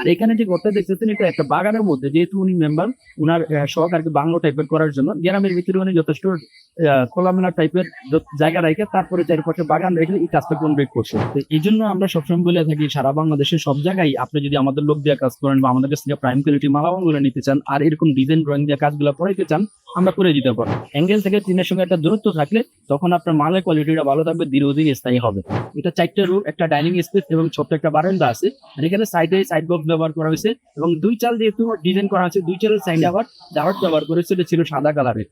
আর এখানে যে ঘরটা দেখতেছেন, এটা একটা বাগানের মধ্যে, যেহেতু উনি মেম্বার উনার শখ আর কি বাংলো টাইপের করার জন্য। গ্রামের ভিতরে উনি যথেষ্ট খোলামেলা টাইপের জায়গা রেখে তারপরে চারিপাশে বাগান রেখে এই কাজটা কমপ্লিট করছে। তো এই জন্য আমরা সবসময় বলে থাকি, সারা বাংলাদেশের সব জায়গায় আপনি যদি আমাদের লোক দিয়ে কাজ করেন বা আমাদের কাছ থেকে প্রাইম কোয়ালিটি মালামালগুলো নিতে চান, আর এরকম ডিজাইন ড্রয়িং দিয়ে কাজগুলো করাইতে চান আমরা করে দিতে পারব। অ্যাঙ্গেল থেকে টিনের সঙ্গে একটা দূরত্ব থাকলে তখন আপনার মালের কোয়ালিটিটা ভালো থাকবে, দীর্ঘদিন স্থায়ী হবে। এটা চারটে রুম একটা ডাইনিং স্পেস এবং ছোট্ট একটা বারান্দা আছে। আর এখানে সাইডে সাইড বক্স ব্যবহার করা হয়েছে এবং দুই চাল যেহেতু ডিজাইন করা হয়েছে দুই চালের সাইড আবার দাওয়াত ব্যবহার করেছে এটা ছিল সাদা কালারের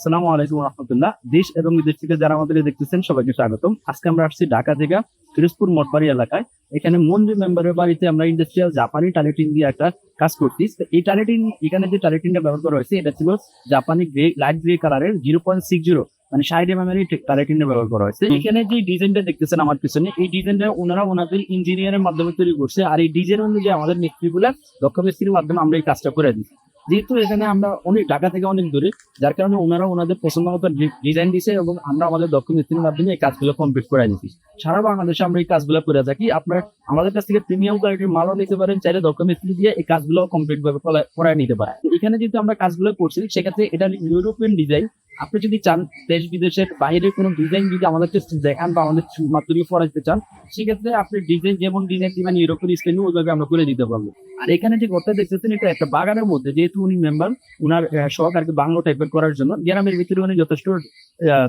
আসসালামু আলাইকুম রহমতুল্লাহ। দেশ এবং বিদেশ থেকে যারা আমাদের দেখতেছেন সবাইকে স্বাগতম। আজকে আমরা আসছি ঢাকা থেকে ফিরোজপুর মঠবাড়ি এলাকায়। এখানে মঞ্জু মেম্বারের বাড়িতে আমরা ইন্ডাস্ট্রিয়াল জাপানি টালেটিন দিয়ে একটা কাজ করছি। এই টালেটিন এখানে যে টালেটিনটা ব্যবহার করা হয়েছে এটা ছিল জাপানি গ্রে লাইট গ্রে কালারের জিরো পয়েন্ট সিক্স জিরো মানে সাইড এম এর টালেটিনটা ব্যবহার করা হয়েছে। এখানে যে ডিজাইনটা দেখতেছেন আমার পিছনে এই ডিজাইনটা ওনারা ওনাদের ইঞ্জিনিয়ারের মাধ্যমে তৈরি করছে। আর এই ডিজাইন অনুযায়ী আমাদের মিস্ত্রিগুলা দক্ষ মিস্ত্রির মাধ্যমে আমরা এই কাজটা করে দিই যেহেতু এখানে আমরা অনেক, ঢাকা থেকে অনেক দূরে, যার কারণে ওনারা ওনাদের পছন্দ মতো ডিজাইন দিছে এবং আমরা আমাদের দক্ষ মিস্ত্রির মাধ্যমে এই কাজগুলো কমপ্লিট করে দিচ্ছি সারা বাংলাদেশে আমরা এই কাজগুলো করে থাকি। আপনার, আমাদের কাছ থেকে প্রিমিয়াম কোয়ালিটির মালও নিতে পারেন, চাইলে দক্ষ মিস্ত্রি দিয়ে এই কাজগুলো কমপ্লিট ভাবে করে নিতে পারেন। এখানে যেহেতু আমরা কাজগুলো করছি, সেক্ষেত্রে এটা ইউরোপিয়ান ডিজাইন আপনি যদি চান দেশ বিদেশের বাইরে কোনো ডিজাইন যদি আমাদেরকে দেখান বা আমাদের মাত্রই পড়াইতে চান, সেক্ষেত্রে আপনি ডিজাইন যেমন ডিজাইন দিবেন ইউরোপিয়ান স্টাইলে ওইভাবে আমরা করে দিতে পারব। আর এখানে যে ঘরটা দেখতেছেন, এটা একটা বাগানের মধ্যে, যেহেতু উনি মেম্বার উনার শখ আর কি বাংলো টাইপের করার জন্য, গ্রামের ভিতরে উনি যথেষ্ট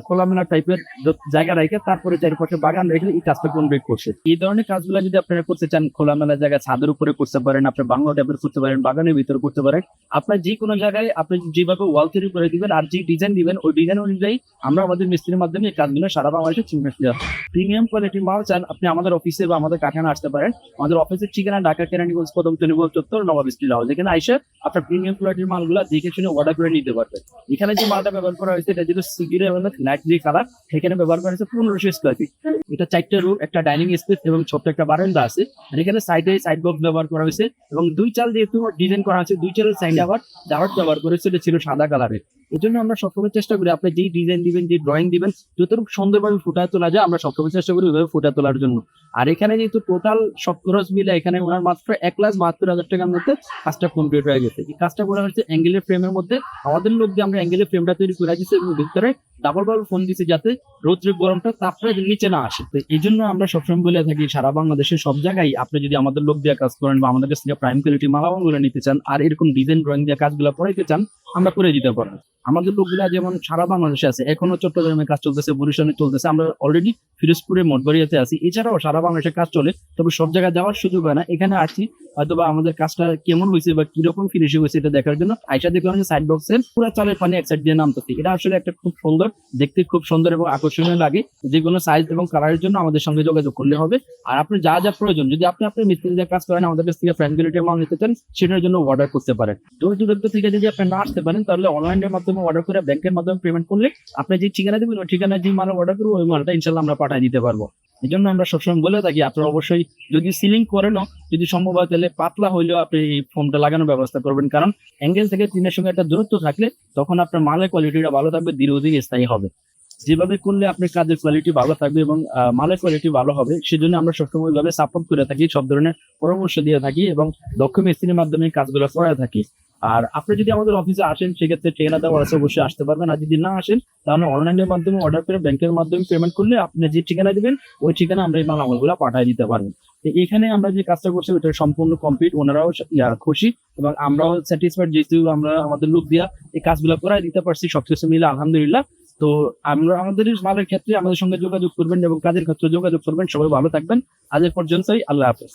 খোলামেলা টাইপের জায়গা রেখে তারপরে চারিপাশে বাগান রেখে এই কাজটা কমপ্লিট করছে। এই ধরনের কাজগুলো যদি আপনারা করতে চান, খোলামেলা জায়গায় ছাদের উপরে করতে পারেন, আপনি বাংলো টাইপের করতে পারেন, বাগানের ভিতরে করতে পারেন, আপনার যে কোনো জায়গায় আপনি যেভাবে ওয়াল তৈরি করে দিবেন, আর যে ডিজাইন দিবেন ওই ডিজাইন অনুযায়ী আমরা আমাদের মিস্ত্রির মাধ্যমে এই কাজগুলো সারা বাংলাদেশে চিহ্নিত দেওয়া প্রিমিয়াম কোয়ালিটির মাল চান আপনি আমাদের অফিসে বা আমাদের কারখানা আসতে পারেন। আমাদের অফিসের ঠিকানা ঢাকা কেরানীগঞ্জ কদম তলিগঞ্জ চত্বর, নবাব স্টিল হাউস। এখানে আইসে আপনার প্রিমিয়াম কোয়ালিটির মালগুলো দেখে শুনে অর্ডার করে নিতে পারবেন। এখানে যে মালটা ব্যবহার করা হয়েছে, এটা যেটা সিগির এবং লাইট গ্রে কালার সেখানে ব্যবহার করা হয়েছে পনেরোশো স্কোয়ার ফিট এটা চারটে রুম একটা ডাইনিং স্পেস এবং ছোট্ট একটা বারান্দা আছে। আর এখানে সাইডে সাইড বক্স ব্যবহার করা হয়েছে এবং দুই চাল যেহেতু ডিজাইন করা আছে দুই চালের সাইডে আবার জাহাজ ব্যবহার করেছে এটা ছিল সাদা কালারের এই জন্য আমরা সবসময় চেষ্টা করি আপনি যেই ডিজাইন দিবেন যে ড্রয়িং দিবেন, যতটুকু সুন্দরভাবে ফুটায় তোলা যায়, আমরা সবসময় চেষ্টা করি ওইভাবে ফুটায় তোলার জন্য। আর এখানে যেহেতু টোটাল সব খরচ মিলে এখানে ওনার মাত্র এক লাখ বাহাত্তর হাজার টাকার মধ্যে কাজটা কমপ্লিট হয়ে গেছে। এই কাজটা করা হচ্ছে অ্যাঙ্গেলের ফ্রেমের মধ্যে। আমাদের লোক দিয়ে আমরা অ্যাঙ্গেলের ফ্রেমটা তৈরি করে দিচ্ছি এবং ভিতরে ডাবল ডাবল ফোন দিচ্ছি যাতে রৌদ্রের গরমটা তাপটা নিচে না আসে। তো এই জন্য আমরা সবসময় বলে থাকি, সারা বাংলাদেশের সব জায়গায় আপনি যদি আমাদের লোক দিয়ে কাজ করেন বা আমাদের কাছ থেকে প্রাইম কোয়ালিটি মালামালগুলো নিতে চান, আর এরকম ডিজাইন ড্রয়িং দিয়ে কাজগুলো করাইতে চান আমরা করে দিতে পারব। আমাদের লোকগুলা যেমন সারা বাংলাদেশে আছে, এখনও চট্টগ্রামে কাজ চলতেছে, বরিশালে চলতেছে, আমরা অলরেডি ফিরোজপুরে, মঠবাড়িয়াতে আছি। এছাড়াও সারা বাংলাদেশে কাজ চলে, তবে সব জায়গায় যাওয়ার সুযোগ হয় না। এখানে আছি হয়তো বা আমাদের কাজটা কেমন হয়েছে বা কীরকম ফিনিশিং হয়েছে এটা দেখার জন্য আইসা দেখলাম যে সাইড বক্সের পুরো চালের পানি এক সাইড দিয়ে নামতেছে। এটা আসলে একটা খুব সুন্দর, দেখতে খুব সুন্দর এবং আকর্ষণীয় লাগে। যে কোনো সাইজ এবং কালারের জন্য আমাদের সঙ্গে যোগাযোগ করলে হবে। আর আপনি যা যা প্রয়োজন, যদি আপনি আপনার মিস্ত্রি দিয়ে কাজ করেন, আমাদের কাছ থেকে ফ্রেন্ডগুলিটির মাল নিতে চান, সেটার জন্য অর্ডার করতে পারেন। দূর দূরান্ত থেকে যদি আপনি না আসতে পারেন, তাহলে অনলাইনের মাধ্যমে অর্ডার করে ব্যাংকের মাধ্যমে পেমেন্ট করলে আপনি যে ঠিকানা দেবেন, ওই ঠিকানায় যে মাল অর্ডার করব, ওই মালটা ইনশাল্লাহ আমরা পাঠিয়ে দিতে পারব। এই জন্য আমরা সবসময় বলে থাকি, আপনারা অবশ্যই যদি সিলিং করেনও যদি সম্ভব হয় তাহলে পাতলা হইলেও আপনি এই লাগানোর ব্যবস্থা করবেন। কারণ অ্যাঙ্গেল থেকে টিনের সঙ্গে একটা দূরত্ব থাকলে তখন আপনার মালের কোয়ালিটিটা ভালো থাকবে, দীর্ঘদিন স্থায়ী হবে। যেভাবে করলে আপনার কাজের কোয়ালিটি ভালো থাকবে এবং মালের কোয়ালিটি ভালো হবে, সেজন্য আমরা সবসময় ওইভাবে সাপোর্ট করে থাকি, সব ধরনের পরামর্শ দিয়ে থাকি এবং দক্ষ মিস্ত্রির মাধ্যমে কাজগুলো করে থাকি। আর আপনি যদি আমাদের অফিসে আসেন, সেক্ষেত্রে ঠিকানা দেওয়া আছে অবশ্যই আসতে পারবেন। আর যদি না আসেন, তাহলে অনলাইনের মাধ্যমে অর্ডার করে ব্যাংকের মাধ্যমে পেমেন্ট করলে আপনি যে ঠিকানা দিবেন, ওই ঠিকানা আমরা এই মালামালগুলো পাঠিয়ে দিতে পারব। তো এখানে আমরা যে কাজটা করছি, ওটা সম্পূর্ণ কমপ্লিট ওনারাও খুশি এবং আমরাও স্যাটিসফাইড যেহেতু আমরা আমাদের লোক দিয়া এই কাজগুলো করাই দিতে পারছি সবকিছু মিলে আলহামদুলিল্লাহ। তো আমরা আমাদের মালের ক্ষেত্রে আমাদের সঙ্গে যোগাযোগ করবেন এবং কাজের ক্ষেত্রে যোগাযোগ করবেন। সবাই ভালো থাকবেন। আজ এ পর্যন্তই। আল্লাহ হাফেজ।